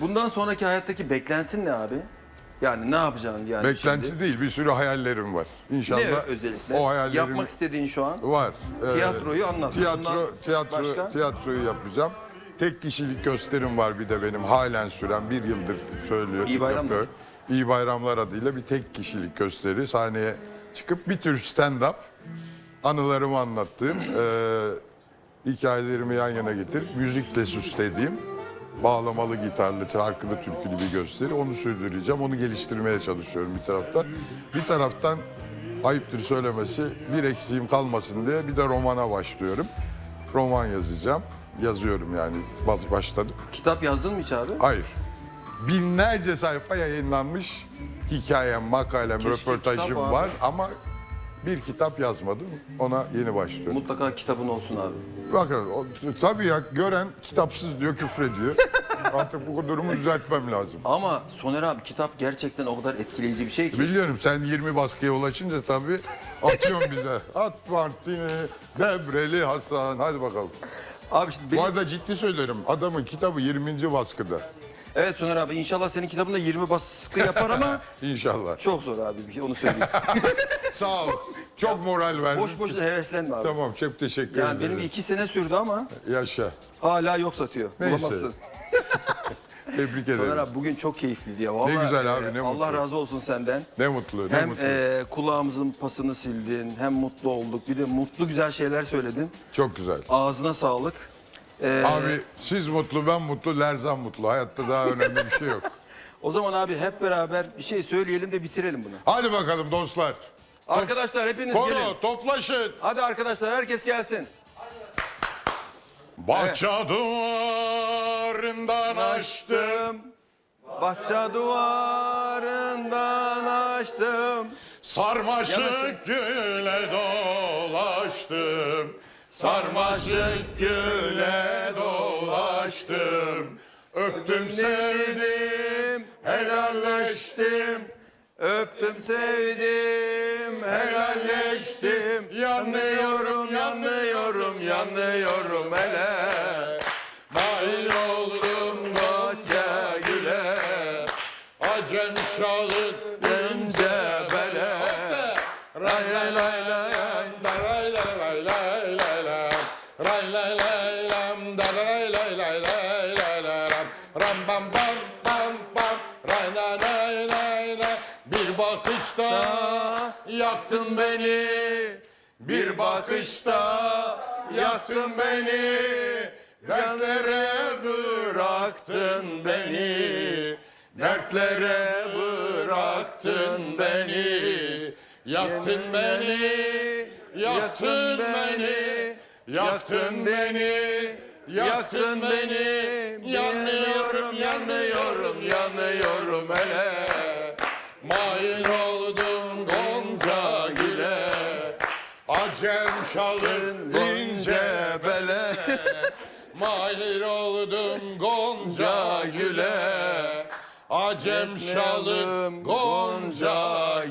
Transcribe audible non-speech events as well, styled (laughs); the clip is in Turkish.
Bundan sonraki hayattaki beklentin ne abi? Yani ne yapacaksın yani Beklenti şimdi? değil bir sürü hayallerim var. İnşallah Ne özellikle? o hayallerim Yapmak istediğin şu an? var. Ee, Tiyatroyu anlat. Tiyatro, Bundan tiyatro, başka? tiyatroyu yapacağım. Tek kişilik gösterim var bir de benim halen süren bir yıldır söylüyorum. İyi bayramlar. yapıyorum. İyi bayramlar adıyla bir tek kişilik gösteri sahneye çıkıp bir tür stand-up anılarımı anlattığım, e, hikayelerimi yan yana getirip müzikle süslediğim bağlamalı gitarlı, şarkılı, türkülü bir gösteri. Onu sürdüreceğim, onu geliştirmeye çalışıyorum bir taraftan. Bir taraftan ayıptır söylemesi bir eksiğim kalmasın diye bir de romana başlıyorum. Roman yazacağım. Yazıyorum yani baş- başladım. Kitap yazdın mı hiç abi? Hayır. Binlerce sayfa yayınlanmış hikayem, makalem, Keşke röportajım var ama bir kitap yazmadım. Ona yeni başlıyorum. Mutlaka kitabın olsun abi. Bakın o, tabii ya gören kitapsız diyor, küfrediyor. (laughs) Artık bu durumu düzeltmem lazım. Ama Soner abi kitap gerçekten o kadar etkileyici bir şey ki. Biliyorum sen 20 baskıya ulaşınca tabii atıyorsun bize. (laughs) At Martini, Debreli Hasan. Hadi bakalım. Abi şimdi Bu benim... arada ciddi söylerim. Adamın kitabı 20. baskıda. Evet Soner abi inşallah senin kitabında 20 baskı yapar ama (laughs) İnşallah. çok zor abi bir şey, onu söyleyeyim. (laughs) Sağ ol. Çok moral verdin. Boş boşuna heveslenme abi. Tamam çok teşekkür Yani ederim. benim iki sene sürdü ama Yaşa. hala yok satıyor. Neyse. Bulamazsın. (laughs) Tebrik Soner ederim. abi bugün çok keyifliydi ya. Vallahi, güzel abi, e, ne Allah mutlu. razı olsun senden. Ne mutlu, ne Hem mutlu. e, kulağımızın pasını sildin, hem mutlu olduk. Bir de mutlu güzel şeyler söyledin. Çok güzel. Ağzına sağlık. E, Abi siz mutlu, ben mutlu, Lerzan mutlu. Hayatta daha önemli bir şey yok. (laughs) o zaman abi hep beraber bir şey söyleyelim de bitirelim bunu. Hadi bakalım dostlar. Arkadaşlar hepiniz gelin. Koro, toplaşın. Hadi arkadaşlar herkes gelsin. Bahçe duvarından açtım. Bahçe duvarından açtım. Sarmaşık güle dolaştım. Sarmaşık güle dolaştım. Öptüm sevdim, helalleştim. Öptüm sevdim, helalleştim. Yanıyorum, yanıyorum, yanıyorum hele. Nail oldum Gonca güle, Acem şahıt önce bele. Ray ray lay lay. Ram bam bam bam bam. Ray lay lay lay. Bir bakışta yaktın beni. Bir bakışta yaktın beni. Dertlere bıraktın beni. Dertlere bıraktın beni. Yaktın beni. Yaktın beni. Yaktın beni. Yaktın beni. Yanıyorum, yanıyorum, yanıyorum hele. Mail oldum Gonca güle. Acem şalın ince bele. Mail oldum Gonca güle. Acem şalım Gonca